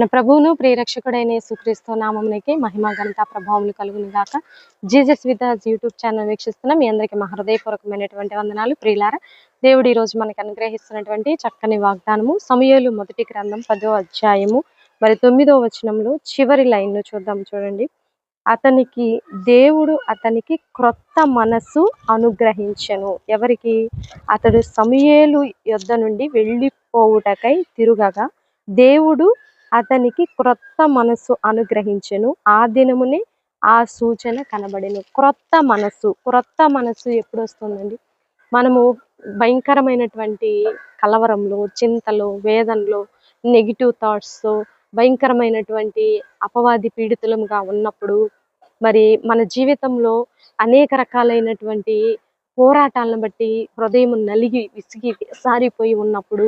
మన ప్రభువును ప్రియరక్షకుడైన యేసుక్రీస్తు నామమునికి మహిమ ఘనత ప్రభావములు కలుగును గాక. జీజస్ విత్ యూట్యూబ్ ఛానల్ వీక్షిస్తున్న మీ అందరికీ మా హృదయపూర్వకమైనటువంటి వందనాలు. ప్రియులార దేవుడు ఈరోజు మనకు మనకి అనుగ్రహిస్తున్నటువంటి చక్కని వాగ్దానము సమయలు మొదటి గ్రంథం పదో అధ్యాయము మరి తొమ్మిదో వచనంలో చివరి లైన్ను చూద్దాం చూడండి. అతనికి దేవుడు అతనికి క్రొత్త మనస్సు అనుగ్రహించను. ఎవరికి? అతడు సమయేలు యొద్ద నుండి వెళ్ళిపోవుటకై తిరుగగా దేవుడు అతనికి క్రొత్త మనస్సు అనుగ్రహించెను. ఆ దినమునే ఆ సూచన కనబడెను. క్రొత్త మనస్సు క్రొత్త మనస్సు ఎప్పుడు వస్తుందండి మనము భయంకరమైనటువంటి కలవరంలో చింతలో వేదనలో నెగిటివ్ థాట్స్తో భయంకరమైనటువంటి అపవాది పీడితులముగా ఉన్నప్పుడు మరి మన జీవితంలో అనేక రకాలైనటువంటి పోరాటాలను బట్టి హృదయం నలిగి విసిగి సారిపోయి ఉన్నప్పుడు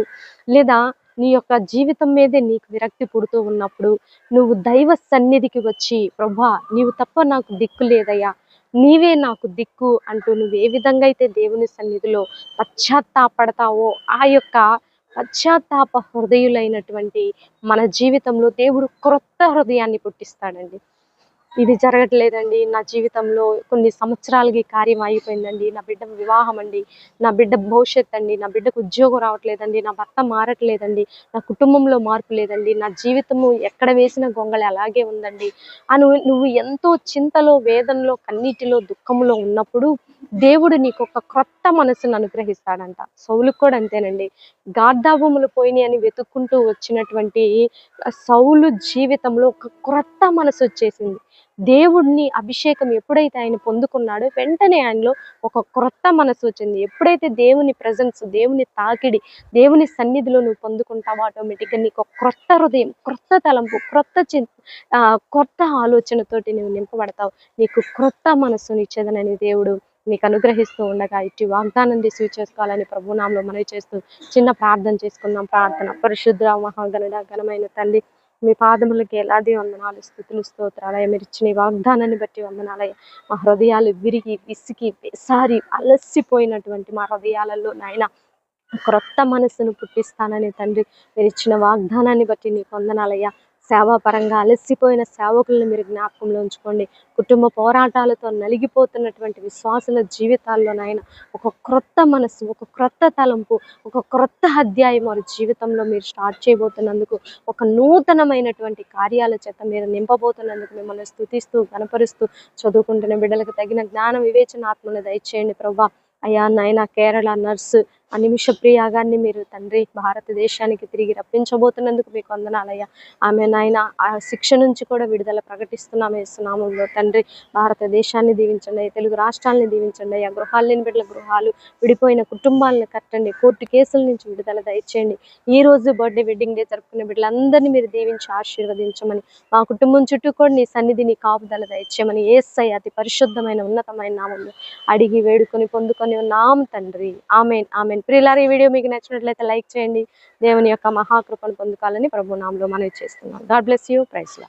లేదా నీ యొక్క జీవితం మీదే నీకు విరక్తి పుడుతూ ఉన్నప్పుడు నువ్వు దైవ సన్నిధికి వచ్చి ప్రభా నీవు తప్ప నాకు దిక్కు లేదయ్యా. నీవే నాకు దిక్కు అంటూ నువ్వు ఏ విధంగా అయితే దేవుని సన్నిధిలో పశ్చాత్తాపడతావో ఆ యొక్క పశ్చాత్తాప హృదయులైనటువంటి మన జీవితంలో దేవుడు క్రొత్త హృదయాన్ని పుట్టిస్తాడండి. ఇది జరగట్లేదండి. నా జీవితంలో కొన్ని సంవత్సరాలకి కార్యం అయిపోయిందండి నా బిడ్డ వివాహం అండి. నా బిడ్డ భవిష్యత్ అండి. నా బిడ్డకు ఉద్యోగం రావట్లేదండి. నా భర్త మారట్లేదండి. నా కుటుంబంలో మార్పు లేదండి. నా జీవితము ఎక్కడ వేసిన గొంగళి అలాగే ఉందండి. అను నువ్వు ఎంతో చింతలో వేదనలో కన్నీటిలో దుఃఖంలో ఉన్నప్పుడు దేవుడు నీకు ఒక క్రొత్త మనసును అనుగ్రహిస్తాడంట. సౌలుకు కూడా అంతేనండి. గార్ధాభములు పోయినాయి అని వెతుక్కుంటూ వచ్చినటువంటి సౌలు జీవితంలో ఒక క్రొత్త మనసు వచ్చేసింది. దేవుడిని అభిషేకం ఎప్పుడైతే ఆయన పొందుకున్నాడో వెంటనే ఆయనలో ఒక క్రొత్త మనసు వచ్చింది. ఎప్పుడైతే దేవుని ప్రజెన్స్ దేవుని తాకిడి దేవుని సన్నిధిలో నువ్వు పొందుకుంటావో ఆటోమేటిక్గా నీకు క్రొత్త హృదయం క్రొత్త తలంపు క్రొత్త చి కొత్త ఆలోచనతోటి నువ్వు నింపబడతావు. నీకు క్రొత్త మనస్సుని ఇచ్చేదనని దేవుడు నీకు అనుగ్రహిస్తూ ఉండగా ఇటు వాగ్దానం రిసీవ్ చేసుకోవాలని ప్రభునామంలో మనవి చేస్తూ చిన్న ప్రార్థన చేసుకుందాం. ప్రార్థన. పరిశుద్ధ మహాగణుడ ఘనమైన తల్లి మీ పాదములకి ఎలాది వందనాలు స్థుతులు స్తోత్రాలయ మీరు ఇచ్చిన వాగ్దానాన్ని బట్టి వందనాలయ మా హృదయాలు విరిగి విసిగి సారి అలసిపోయినటువంటి మా హృదయాలలో నాయన క్రొత్త మనసును పుట్టిస్తానని తండ్రి మీరు ఇచ్చిన వాగ్దానాన్ని బట్టి నీకు వందనాలయ్యా సేవాపరంగా అలసిపోయిన సేవకులను మీరు జ్ఞాపకంలో ఉంచుకోండి. కుటుంబ పోరాటాలతో నలిగిపోతున్నటువంటి విశ్వాసుల జీవితాల్లో నాయన ఒక క్రొత్త మనసు ఒక క్రొత్త తలంపు ఒక క్రొత్త అధ్యాయం వారి జీవితంలో మీరు స్టార్ట్ చేయబోతున్నందుకు ఒక నూతనమైనటువంటి కార్యాల చేత మీరు నింపబోతున్నందుకు మిమ్మల్ని స్థుతిస్తూ కనపరుస్తూ చదువుకుంటున్న బిడ్డలకు తగిన జ్ఞాన వివేచన ఆత్మను దయచేయండి ప్రభా. అయ్యా నాయన కేరళ నర్సు ఆ నిమిష ప్రియాగాన్ని మీరు తండ్రి భారతదేశానికి తిరిగి రప్పించబోతున్నందుకు మీకు వందనాలయ్యా. ఆమె నాయన ఆ శిక్ష నుంచి కూడా విడుదల ప్రకటిస్తున్నాము ఇస్తున్నాములో తండ్రి భారతదేశాన్ని దీవించండి తెలుగు రాష్ట్రాలని దీవించండి ఆ గృహాలు లేని బిడ్డల గృహాలు విడిపోయిన కుటుంబాలను కట్టండి కోర్టు కేసుల నుంచి విడుదల దయచేయండి. ఈ రోజు బర్త్డే వెడ్డింగ్ డే జరుపుకునే బిడ్డలందరినీ మీరు దీవించి ఆశీర్వదించమని మా కుటుంబం చుట్టూ కూడా నీ సన్నిధి నీ కాపుదల దయచేయమని ఏసై అతి పరిశుద్ధమైన ఉన్నతమైన నామంలో అడిగి వేడుకొని పొందుకొని ఉన్నాం తండ్రి. Amen amen. ప్రియులారు ఈ వీడియో మీకు నచ్చినట్లయితే లైక్ చేయండి. దేవుని యొక్క మహాకృపను పొందుకోవాలని ప్రభు నామంలో మనవి చేస్తున్నాం. God bless you. Price law